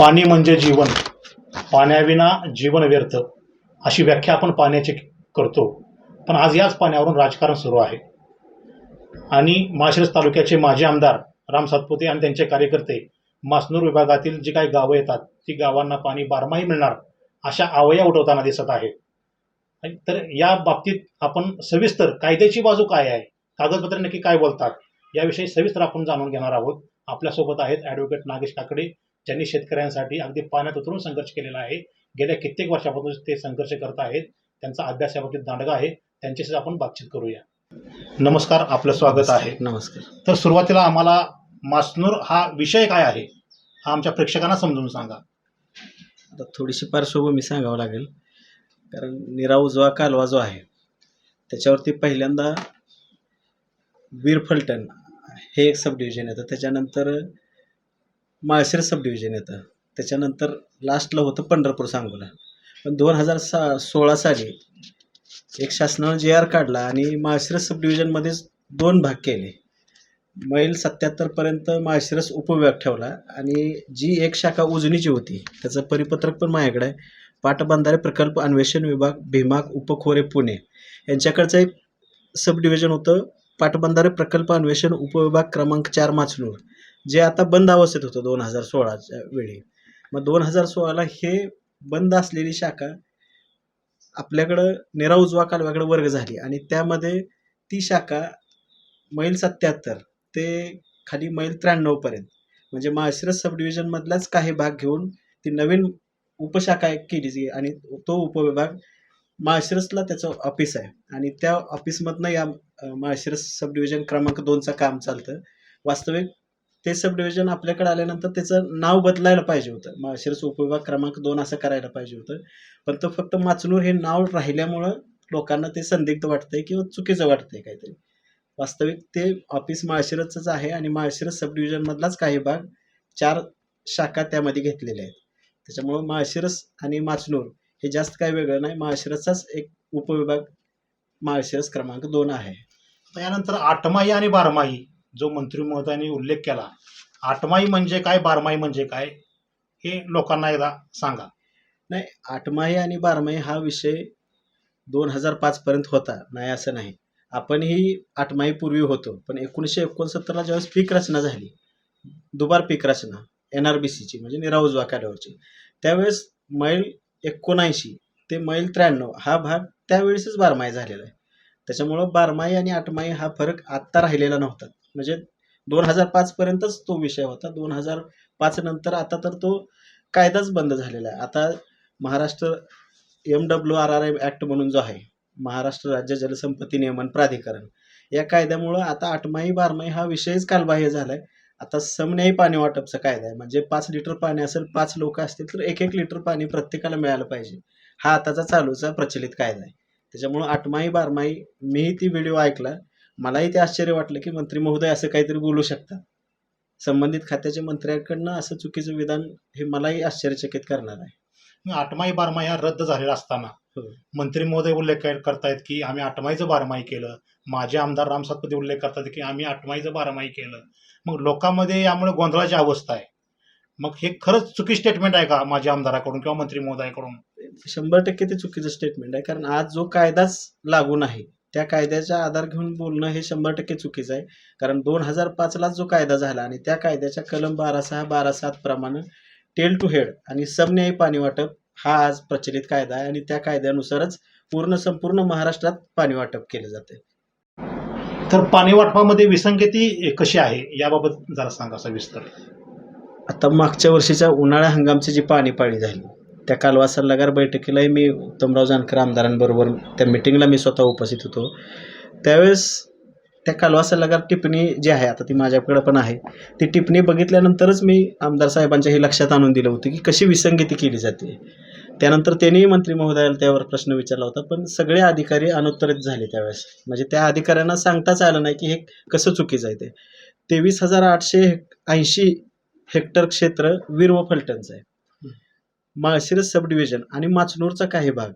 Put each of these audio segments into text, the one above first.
पाणी म्हणजे जीवन. पाण्याविना जीवन व्यर्थ. अशी व्याख्या आपण पाण्याची करतो. पण आज याच पाण्यावरून राजकारण सुरू आहे. आणि माळशिरस तालुक्याचे माजी आमदार राम सातपुते आणि त्यांचे कार्यकर्ते मासनूर विभागातील जी काही गावं येतात ती गावांना पाणी बारमाही मिळणार अशा आवया उठवताना दिसत आहे. तर या बाबतीत आपण सविस्तर कायद्याची बाजू काय आहे कागदपत्र नक्की काय बोलतात याविषयी सविस्तर आपण जाणून घेणार आहोत. आपल्यासोबत आहेत ॲडव्होकेट नागेश काकडे ज्यांनी शेतकऱ्यांसाठी अगदी पाण्यात उतरून संघर्ष केलेला आहे गेल्या कित्येक वर्षापासून ते संघर्ष करत आहेत त्यांचा अभ्यास याबाबतीत दांडगा आहे त्यांच्याशी आपण बातचीत करूया. नमस्कार आपलं स्वागत आहे. नमस्कार. तर सुरुवातीला आम्हाला मासनूर हा विषय काय आहे हा आमच्या प्रेक्षकांना समजून सांगा. आता थोडीशी पार्श्वभूमी सांगावं लागेल. कारण निरा उजवा कालवा जो आहे त्याच्यावरती पहिल्यांदा वीर फलटण हे एक सब डिव्हिजन येतं त्याच्यानंतर माळशिर सब डिव्हिजन येतं. त्याच्यानंतर लास्टला होतं पंढरपूर सांगोला. पण दोन हजार सा सोळा साली एक शासनानं जे आर काढला आणि माळशिरस सब डिव्हिजनमध्येच दोन भाग केले. मैल सत्याहत्तरपर्यंत माळशिरस उपविभाग ठेवला आणि जी एक शाखा उजनीची होती त्याचं परिपत्रक पण माझ्याकडे आहे. पाटबंधारे प्रकल्प अन्वेषण विभाग भीमाक उपखोरे पुणे. यांच्याकडचं एक सब डिव्हिजन होतं. पाटबंधारे प्रकल्प अन्वेषण उपविभाग क्रमांक चार माचनूर. जे आता बंद अवस्थेत होतं दोन हजार सोळाच्या वेळी. मग दोन हजार सोळाला हे बंद असलेली शाखा आपल्याकडं निरा उजवा कालव्याकडे वर्ग झाली आणि त्यामध्ये ती शाखा मैल सत्याहत्तर ते खाली मैल त्र्याण्णवपर्यंत म्हणजे माळशिरस सब डिव्हिजनमधलाच काही भाग घेऊन ती नवीन उपशाखा एक केली जी आणि तो उपविभाग माळशिरसला त्याचं ऑफिस आहे. आणि त्या ऑफिसमधनं या माळशिरस सब डिव्हिजन क्रमांक दोनचं काम चालतं. वास्तविक ते सब डिव्हिजन आपल्याकडे आल्यानंतर त्याचं नाव बदलायला पाहिजे होतं. माळशिरस उपविभाग क्रमांक दोन असं करायला पाहिजे होतं. पण तो फक्त माचनूर हे नाव राहिल्यामुळं लोकांना ते संदिग्ध वाटतंय किंवा चुकीचं वाटतंय काहीतरी. वास्तविक ते ऑफिस माळशिरसचंच आहे आणि माळशिरस सब डिव्हिजनमधलाच काही भाग चार शाखा त्यामध्ये घेतलेल्या आहेत. त्याच्यामुळं माळशिरस आणि माचनूर हे जास्त काही वेगळं नाही. माळशिरसचाच एक उपविभाग माळशिरस क्रमांक दोन आहे. त्यानंतर आठमाही आणि बारमाही. जो मंत्री महोदयांनी उल्लेख केला आठमाही म्हणजे काय बारमाही म्हणजे काय हे लोकांना एकदा सांगा. नाही आठमाही आणि बारमाही हा विषय दोन हजार पाचपर्यंत होता नाही असं नाही. आपणही आठमाहीपूर्वी होतो पण एकोणीसशे एकोणसत्तरला ज्यावेळेस पीक रचना झाली दुबार पीक रचना एन आर बी सीची म्हणजे निराउजवा कालव्याची त्यावेळेस मैल एकोणऐंशी ते मैल त्र्याण्णव हा भाग त्यावेळेसच बारमाही झालेला आहे. त्याच्यामुळं बारमाही आणि आठमाही हा फरक आत्ता राहिलेला नव्हता. म्हणजे दोन हजार पाचपर्यंतच तो विषय होता. दोन हजार पाच नंतर आता तर तो कायदाच बंद झालेला आहे. आता Maharashtra M W R R M act म्हणून जो आहे महाराष्ट्र राज्य जलसंपत्ती नियमन प्राधिकरण या कायद्यामुळं आता आठमाही बारमाही हा विषयच कालबाह्य झाला आहे आता समन्यायी पाणी वाटपचा कायदा आहे. म्हणजे पाच लिटर पाणी असेल पाच लोक असतील तर एक एक लिटर पाणी प्रत्येकाला मिळालं पाहिजे. हा आताचा चालूचा प्रचलित कायदा आहे. त्याच्यामुळं आठमाही बारमाही मीही ती व्हिडिओ ऐकला. मलाही ते आश्चर्य वाटलं की मंत्री महोदय असं काहीतरी बोलू शकतात. संबंधित खात्याच्या मंत्र्यांकडनं असं चुकीचं विधान हे मलाही आश्चर्यचकित करणार आहे. मग आठमाही बारमाही हा रद्द झालेला असताना हो. मंत्री महोदय उल्लेख करतायत की आम्ही आठमाईचं बारमाही केलं. माझे आमदार राम सातपुते उल्लेख करतात की आम्ही आठमाईचं बारमाही केलं. मग लोकांमध्ये यामुळे गोंधळाची अवस्था आहे. मग हे खरंच चुकी स्टेटमेंट आहे का माझ्या आमदाराकडून किंवा मंत्री महोदयाकडून? शंभर टक्के ते चुकीचं स्टेटमेंट आहे. कारण आज जो कायदाच लागू नाही त्या कायद्याचा आधार घेऊन बोलणं हे शंभर टक्के चुकीचं आहे. कारण दोन हजार पाचलाच जो कायदा झाला आणि त्या कायद्याच्या कलम बारा सहा बारा सात प्रमाणे टेल टू हेड आणि समन्यायी पाणी वाटप हा आज प्रचलित कायदा आहे आणि त्या कायद्यानुसारच पूर्ण संपूर्ण महाराष्ट्रात पाणी वाटप केलं जाते तर पाणी वाटपामध्ये विसंगती कशी आहे? याबाबत जरा सांगा सविस्तर. आता मागच्या वर्षीच्या उन्हाळ्या हंगामची जी पाणी पाळी झाली त्या कालवा सल्लागार बैठकीलाही मी उत्तमराव जानकर आमदारांबरोबर त्या मिटिंगला मी स्वतः उपस्थित होतो. त्यावेळेस त्या कालवा सल्लागार टिप्पणी जी आहे आता ती माझ्याकडं पण आहे ती टिप्पणी बघितल्यानंतरच मी आमदार साहेबांच्या हे लक्षात आणून दिलं होतं की कशी विसंगती केली जाते. त्यानंतर त्यांनीही मंत्री महोदयाला त्यावर प्रश्न विचारला होता पण सगळे अधिकारी अनुत्तरित झाले त्यावेळेस. म्हणजे त्या अधिकाऱ्यांना सांगताच आलं नाही की हे कसं चुकीचं आहे ते. तेवीस हजार आठशे ऐंशी हेक्टर क्षेत्र वीर व फलटणचं आहे. माळशिरस सब डिव्हिजन आणि माचनूरचा काही भाग.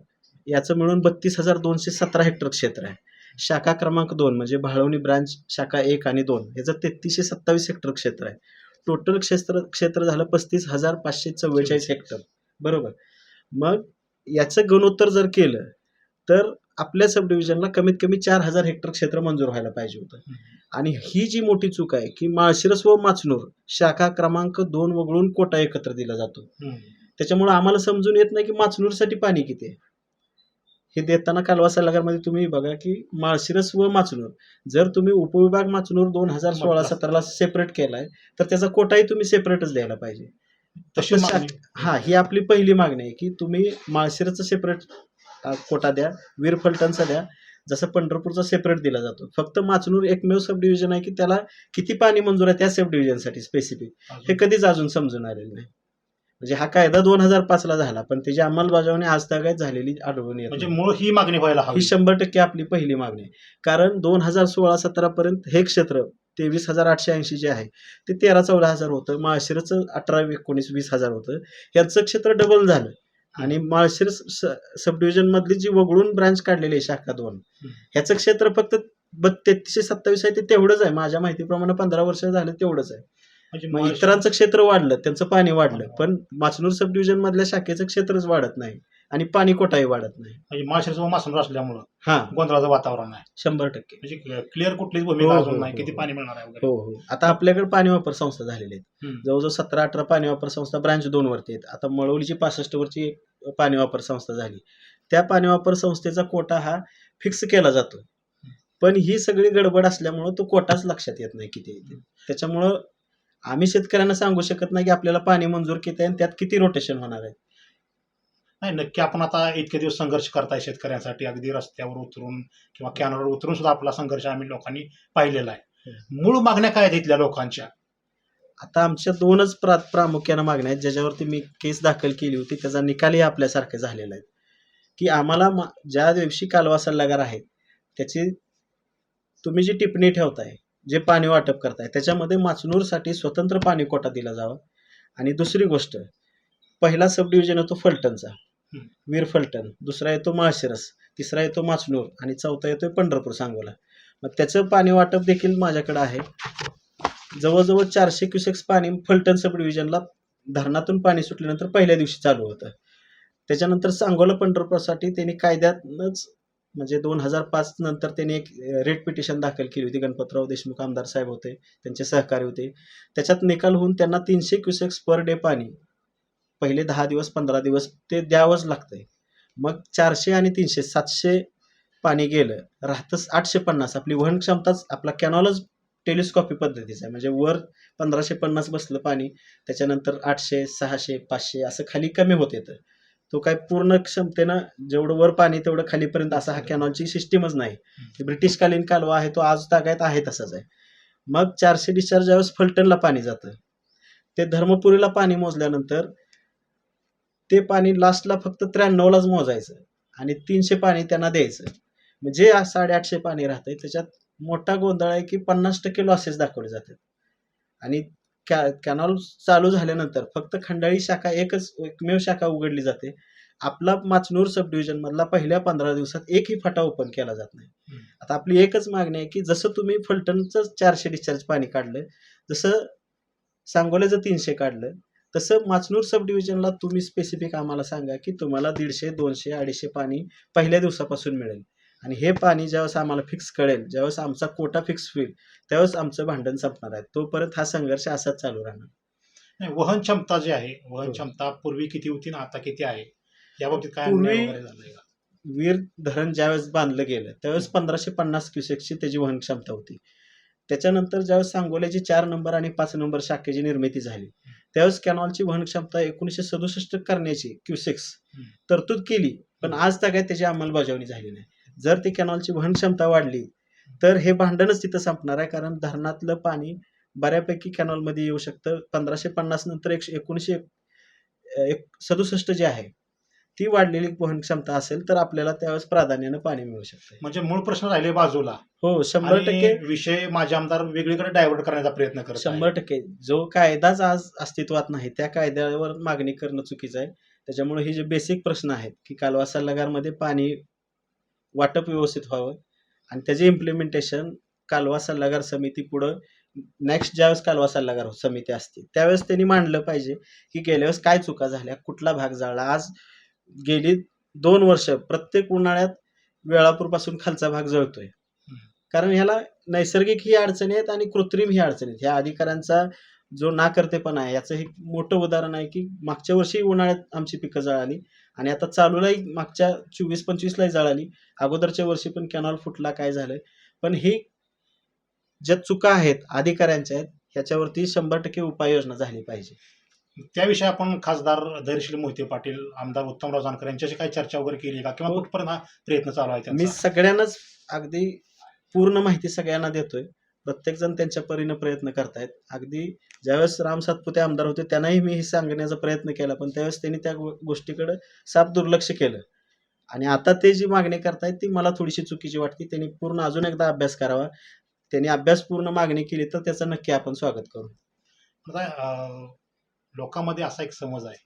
याचं मिळून बत्तीस हजार दोनशे सतरा हेक्टर क्षेत्र आहे. शाखा क्रमांक दोन म्हणजे भाळवणी ब्रांच शाखा एक आणि दोन. याचं तेहतीसशे सत्तावीस हेक्टर क्षेत्र आहे. टोटल क्षेत्र क्षेत्र झालं पस्तीस हजार पाचशे चव्वेचाळीस हेक्टर. बरोबर? मग याचं गुणोत्तर जर केलं तर आपल्या सब डिव्हिजनला कमीत कमी चार हजार हेक्टर क्षेत्र मंजूर व्हायला पाहिजे होतं. आणि ही जी मोठी चूक आहे की माळशिरस व माचनूर शाखा क्रमांक दोन वगळून कोटा एकत्र दिला जातो. त्याच्यामुळे आम्हाला समजून येत नाही की माचनूरसाठी पाणी किती आहे. हे देताना कालवा सल्लागारमध्ये तुम्ही बघा की माळशिरस व माचनूर जर तुम्ही उपविभाग माचनूर दोन हजार सोळा सतराला सेपरेट केलाय तर त्याचा कोटाही तुम्ही सेपरेटच द्यायला पाहिजे. तशी तसं मागणी. हा ही आपली पहिली मागणी आहे की तुम्ही माळशिरसचा सेपरेट कोटा द्या वीर फलटणचा द्या जसं पंढरपूरचा सेपरेट दिला जातो. फक्त माचनूर एकमेव सब डिव्हिजन आहे की त्याला किती पाणी मंजूर आहे त्या सब डिव्हिजनसाठी स्पेसिफिक हे कधीच अजून समजून आलेलं नाही. म्हणजे हा कायदा दोन हजार पाचला झाला पण त्याची अंमलबजावणी आज तागायत झालेली आढळून येत म्हणजे नाही. मूळ ही मागणी व्हायला हवी. ही शंभर टक्के आपली पहिली मागणी आहे. कारण दोन हजार सोळा सतरा पर्यंत हे क्षेत्र तेवीस हजार आठशे ऐंशी जे आहे ते तेरा चौदा हजार होतं. माळशिरचं अठरा एकोणीस वीस हजार होतं. यांचं क्षेत्र डबल झालं. आणि माळशिरस सब डिव्हिजन मधली जी वगळून ब्रांच काढलेली आहे शाखा दोन हम्म. ह्याचं क्षेत्र फक्त बत तेहतीसशे सत्तावीस आहे ते तेवढंच आहे. माझ्या माहितीप्रमाणे पंधरा वर्ष झालं तेवढंच आहे. मग माळ- इतरांचं क्षेत्र वाढलं त्यांचं पाणी वाढलं पण माचनूर सब डिव्हिजन मधल्या शाखेचं क्षेत्रच वाढत नाही आणि पाणी कोटाही वाढत नाही. म्हणजे व मासनूर असल्यामुळं हा. गोंधळाचं वातावरण आहे. शंभर टक्के. म्हणजे क्लिअर कुठलीच हो, भूमिका हो, अजून नाही. हो, किती हो. पाणी मिळणार आहे वगैरे? हो हो. आता आपल्याकडे पाणी वापर संस्था झालेल्या आहेत. हम्म. जवळजवळ सतरा अठरा पाणी वापर संस्था ब्रांच दोन वरती आहेत. आता मळवलीची पासष्ट वरची एक पाणी वापर संस्था झाली. त्या पाणी वापर संस्थेचा कोटा हा फिक्स केला जातो. पण ही सगळी गडबड असल्यामुळं तो कोटाच लक्षात येत नाही किती त्याच्यामुळं आम्ही शेतकऱ्यांना सांगू शकत नाही की आपल्याला पाणी मंजूर किती आहे आणि त्यात किती रोटेशन होणार आहे. नाही नक्की आपण आता इतके दिवस संघर्ष करताय शेतकऱ्यांसाठी. अगदी रस्त्यावर उतरून किंवा कॅनलवर उतरून सुद्धा आपला संघर्ष आम्ही लोकांनी पाहिलेला आहे. मूळ मागण्या काय आहेत इथल्या लोकांच्या? आता आमच्या दोनच प्रा प्रामुख्यानं मागण्या आहेत. ज्याच्यावरती मी केस दाखल केली होती त्याचा निकालही आपल्यासारखे झालेला आहे की आम्हाला ज्या दिवशी कालवा सल्लागार आहेत त्याची तुम्ही जी टिप्पणी ठेवताय जे पाणी वाटप करताय त्याच्यामध्ये माचनूरसाठी स्वतंत्र पाणी कोटा दिला जावा. आणि दुसरी गोष्ट पहिला सब डिव्हिजन येतो फलटणचा. वीर फलटण दुसरा येतो माळशिरस तिसरा येतो माचनूर आणि चौथा येतो पंढरपूर सांगोला. मग त्याचं पाणी वाटप देखील माझ्याकडे आहे. जवळजवळ चारशे क्युसेक्स पाणी फलटण सब डिव्हिजनला धरणातून पाणी सुटल्यानंतर पहिल्या दिवशी चालू होतं. त्याच्यानंतर सांगोला पंढरपूरसाठी त्यांनी कायद्यातच म्हणजे दोन हजार पाच नंतर त्यांनी एक रेट पिटिशन दाखल केली होती. गणपतराव देशमुख आमदार साहेब होते. त्यांचे सहकारी होते. त्याच्यात निकाल होऊन त्यांना तीनशे क्युसेक्स पर डे पाणी. पहिले दहा दिवस पंधरा दिवस ते द्यावंच लागतंय. मग चारशे आणि तीनशे सातशे पाणी गेलं. राहतंच आठशे पन्नास. आपली वहन क्षमताच आपला कॅनॉलच टेलिस्कॉपी पद्धतीचा आहे. म्हणजे वर पंधराशे पन्नास बसलं पाणी. त्याच्यानंतर आठशे सहाशे पाचशे असं खाली कमी होत येतं. तो काय पूर्ण क्षमतेनं जेवढं वर पाणी तेवढं खालीपर्यंत असा हा कॅनॉलची सिस्टीमच नाही. ब्रिटिशकालीन कालवा आहे तो आज तागायत आहे तसाच आहे. मग चारशे डिस्चार्ज ज्यावेळेस फलटणला पाणी जातं ते धर्मपुरीला पाणी मोजल्यानंतर ते पाणी लास्टला फक्त त्र्याण्णवलाच मोजायचं आणि तीनशे पाणी त्यांना द्यायचं. म्हणजे साडेआठशे पाणी राहतंय त्याच्यात मोठा गोंधळ आहे की पन्नास टक्के लॉसेस दाखवले जातात. आणि कॅ कॅनॉल चालू झाल्यानंतर फक्त खंडाळी शाखा एकच एकमेव शाखा उघडली जाते. आपला माचनूर सब डिव्हिजन मधला पहिल्या पंधरा दिवसात एकही फाटा ओपन केला जात नाही. आता आपली एकच मागणी आहे की जसं तुम्ही फलटणचं चारशे डिस्चार्ज पाणी काढलं जसं सांगोल्याचं तीनशे काढलं तसं माचनूर सब डिव्हिजनला तुम्ही स्पेसिफिक आम्हाला सांगा की तुम्हाला दीडशे दोनशे अडीचशे पाणी पहिल्या दिवसापासून मिळेल. आणि हे पाणी ज्यावेळेस आम्हाला फिक्स कळेल ज्यावेळेस आमचा कोटा फिक्स होईल त्यावेळेस आमचं भांडण संपणार आहे तोपर्यंत हा संघर्ष असाच चालू राहणार नाही वहन क्षमता जी आहे वहन हो. क्षमता पूर्वी किती होती ना आता किती आहे या बाबतीत काय पूर्वी-? वीर धरण ज्यावेळेस बांधलं गेलं त्यावेळेस पंधराशे पन्नास क्युसेक्सची त्याची वहन क्षमता होती त्याच्यानंतर ज्यावेळेस सांगोल्याची चार नंबर आणि पाच नंबर शाखेची निर्मिती झाली त्यावेळेस कॅनॉलची वहन क्षमता एकोणीसशे सदुसष्ट करण्याची क्युसेक्स. तरतूद केली पण आज काय त्याची अंमलबजावणी झाली नाही जर ती कॅनॉलची वहन क्षमता वाढली तर हे भांडणच तिथं संपणार आहे. कारण धरणातलं पाणी बऱ्यापैकी कॅनॉलमध्ये येऊ शकतं. पंधराशे पन्नास नंतर एकशे एकोणीसशे एक सदुसष्ट जे आहे ती वाढलेली वहन क्षमता असेल तर आपल्याला त्यावेळेस प्राधान्यानं पाणी मिळू शकतं म्हणजे मूळ प्रश्न राहिले बाजूला. हो शंभर टक्के. विषय माझे आमदार वेगळीकडे डायव्हर्ट करण्याचा प्रयत्न करत शंभर टक्के. जो कायदाच आज अस्तित्वात नाही त्या कायद्यावर मागणी करणं चुकीचं आहे. त्याच्यामुळे हे जे बेसिक प्रश्न आहेत की कालवा सल्लागारमध्ये पाणी वाटप व्यवस्थित व्हावं. आणि त्याचे इम्प्लिमेंटेशन कालवा सल्लागार समिती पुढं नेक्स्ट ज्यावेळेस कालवा सल्लागार समिती असते त्यावेळेस त्यांनी मांडलं पाहिजे की गेल्या वेळेस काय चुका झाल्या कुठला भाग जाळला. आज गेली दोन वर्ष प्रत्येक उन्हाळ्यात वेळापूरपासून खालचा भाग जळतोय. कारण ह्याला नैसर्गिक ही अडचणी आहेत आणि कृत्रिम ही अडचणी आहेत. ह्या अधिकाऱ्यांचा जो नाकर्तेपणा आहे याचं हे मोठं उदाहरण आहे की मागच्या वर्षी उन्हाळ्यात आमची पिकं जळाली. आणि आता चालूलाही मागच्या चोवीस पंचवीसलाही जळाली अगोदरच्या वर्षी पण कॅनॉल फुटला काय झालं पण ही ज्या चुका आहेत अधिकाऱ्यांच्या आहेत ह्याच्यावरती शंभर टक्के उपाययोजना झाली पाहिजे त्याविषयी आपण खासदार धैर्यशील मोहिते पाटील आमदार उत्तमराव जानकर यांच्याशी काही चर्चा वगैरे केली का किंवा. कुठपर्यंत हा प्रयत्न चालू आहे मी? सगळ्यांनाच अगदी पूर्ण माहिती सगळ्यांना देतोय प्रत्येकजण त्यांच्या परीनं प्रयत्न करतायत. अगदी ज्यावेळेस राम सातपुते आमदार होते त्यांनाही मी हे सांगण्याचा प्रयत्न केला पण त्यावेळेस त्यांनी त्या गोष्टीकडे साफ दुर्लक्ष केलं. आणि आता ते जी मागणी करतायत ती मला थोडीशी चुकीची वाटते. त्यांनी पूर्ण अजून एकदा अभ्यास करावा. त्यांनी अभ्यास पूर्ण मागणी केली तर त्याचं नक्की आपण स्वागत करू. लोकांमध्ये असा एक समज आहे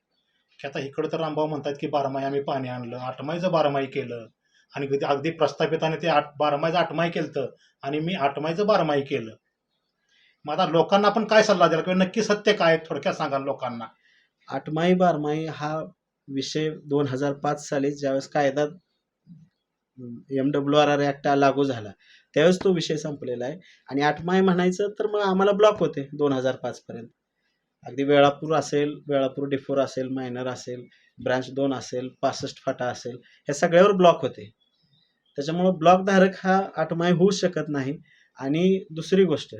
की आता इकडं तर रामभाऊ म्हणतात की बारमाही आम्ही पाणी आणलं आठमाईचं बारमाही केलं. आणि कधी अगदी प्रस्थापिताने ते आठ बारमाहीचं आठमाही केलं आणि मी आठमाईचं बारमाही केलं. मग आता लोकांना आपण काय सल्ला द्याल किंवा नक्की सत्य काय थोडक्यात सांगाल लोकांना. आठमाही बारमाही हा विषय दोन हजार पाच साली ज्यावेळेस कायदा M W R R act लागू झाला त्यावेळेस तो विषय संपलेला आहे. आणि आठमाही म्हणायचं तर मग आम्हाला ब्लॉक होते दोन हजार पाचपर्यंत अगदी वेळापूर असेल वेळापूर डिफोर असेल मायनर असेल ब्रांच दोन असेल पासष्ट फाटा असेल ह्या सगळ्यावर ब्लॉक होते. त्याच्यामुळं ब्लॉक धारक हा आठमाही होऊ शकत नाही. आणि दुसरी गोष्ट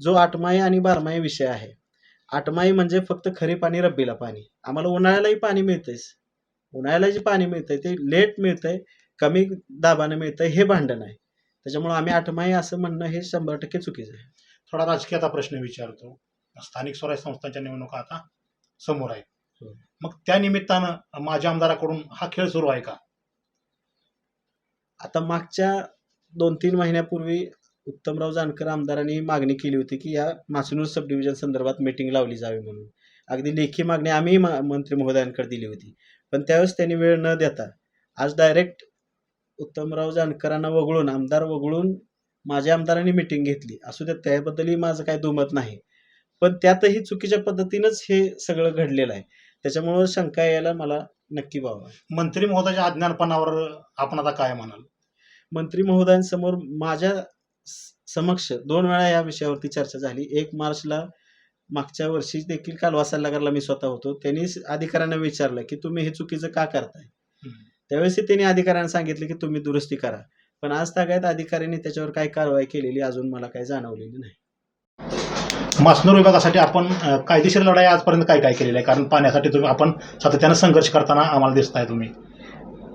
जो आठमाही आणि बारमाही विषय आहे आठमाही म्हणजे फक्त खरीप आणि रब्बीला पाणी. आम्हाला उन्हाळ्यालाही पाणी मिळतंयच उन्हाळ्याला जे पाणी मिळतंय ते लेट मिळतंय कमी दाबानं मिळतंय हे भांडण आहे. त्याच्यामुळं आम्ही आठमाही असं म्हणणं हे शंभर टक्के चुकीचं आहे. थोडा राजकीयाचा प्रश्न विचारतो. स्थानिक स्वराज्य संस्थांच्या निवडणुका आता समोर आहेत. हो. मग त्या निमित्तानं माझ्या आमदाराकडून हा खेळ सुरू आहे का? आता मागच्या दोन तीन महिन्यापूर्वी उत्तमराव जानकर आमदारांनी मागणी केली होती की या मासनूर सब डिव्हिजन संदर्भात मीटिंग लावली जावी म्हणून. अगदी लेखी मागणी आम्ही मा- मंत्री महोदयांकडे दिली होती. पण त्यावेळेस त्यांनी वेळ न देता आज डायरेक्ट उत्तमराव जानकरांना वगळून आमदार वगळून माझ्या आमदारांनी मिटिंग घेतली. असू द्या त्याबद्दलही माझं काही दुमत नाही. पण त्यातही चुकीच्या पद्धतीनंच हे सगळं घडलेलं आहे. त्याच्यामुळं शंका यायला मला नक्की वाव मंत्री महोदयाच्या अज्ञानपणावर आपण आता काय म्हणाल? मंत्री महोदयांसमोर माझ्या समक्ष दोन वेळा या विषयावरती चर्चा झाली. एक मार्चला मागच्या वर्षी देखील कालवा सल्लागारला मी स्वतः होतो. त्यांनी अधिकाऱ्यांना विचारलं की तुम्ही हे चुकीचं का करताय? त्यावेळेस त्यांनी अधिकाऱ्यांना सांगितलं की तुम्ही दुरुस्ती करा. पण आज तागायत अधिकाऱ्यांनी त्याच्यावर काय कारवाई केलेली अजून मला काही जाणवलेली नाही. मासनूर विभागासाठी आपण कायदेशीर लढाई आजपर्यंत काय काय केलेलं आहे? कारण पाण्यासाठी तुम्ही आपण सातत्यानं संघर्ष करताना आम्हाला दिसताय तुम्ही.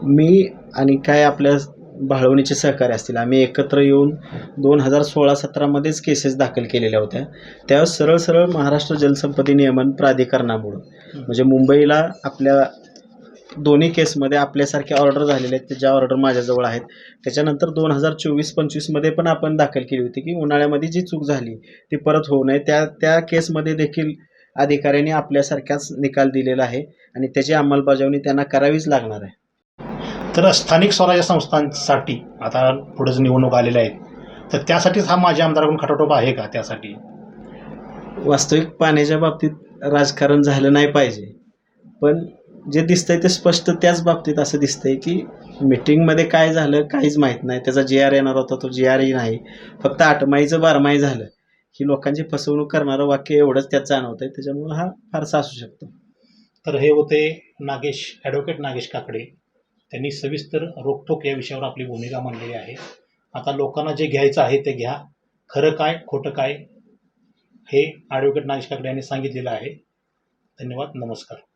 मी आणि काय आपल्या भाळवणीचे सहकारी असतील आम्ही एकत्र येऊन दोन हजार सोळा सतरामध्येच केसेस दाखल केलेल्या होत्या. त्यावेळेस सरळ सरळ महाराष्ट्र जलसंपत्ती नियमन प्राधिकरणामुळं म्हणजे मुंबईला आपल्या दोन्ही केसमध्ये आपल्यासारखे ऑर्डर झालेले आहेत ज्या ऑर्डर माझ्याजवळ आहेत. त्याच्यानंतर दोन हजार चोवीस पंचवीसमध्ये पण आपण दाखल केली होती की उन्हाळ्यामध्ये जी चूक झाली ती परत होऊ नये. त्या त्या केसमध्ये देखील अधिकाऱ्यांनी आपल्यासारख्याच निकाल दिलेला आहे आणि त्याची अंमलबजावणी त्यांना करावीच लागणार आहे. तर स्थानिक स्वराज्य संस्थांसाठी आता पुढेच निवडणूक आलेल्या आहेत तर त्यासाठीच हा माझ्या आमदाराकडून खटाटोप आहे का त्यासाठी? वास्तविक पाण्याच्या बाबतीत राजकारण झालं नाही पाहिजे. पण जे दिसतंय ते स्पष्ट त्याच बाबतीत असं दिसतंय की मीटिंगमध्ये काय झालं काहीच माहीत नाही. त्याचा जे आर येणार होता तो जे आरही नाही. फक्त आठमाईचं बारमाही झालं. ही लोकांची फसवणूक करणारं वाक्य एवढंच त्यात आहे त्याच्यामुळं हा फारसा असू शकतो. तर हे होते नागेश ॲडव्होकेट नागेश काकडे. त्यांनी सविस्तर रोखोक या विषयावर आपली भूमिका मांडलेली आहे. आता लोकांना जे घ्यायचं आहे ते घ्या. खरं काय खोटं काय हे ॲडव्होकेट नागेश काकडे यांनी सांगितलेलं आहे. धन्यवाद नमस्कार.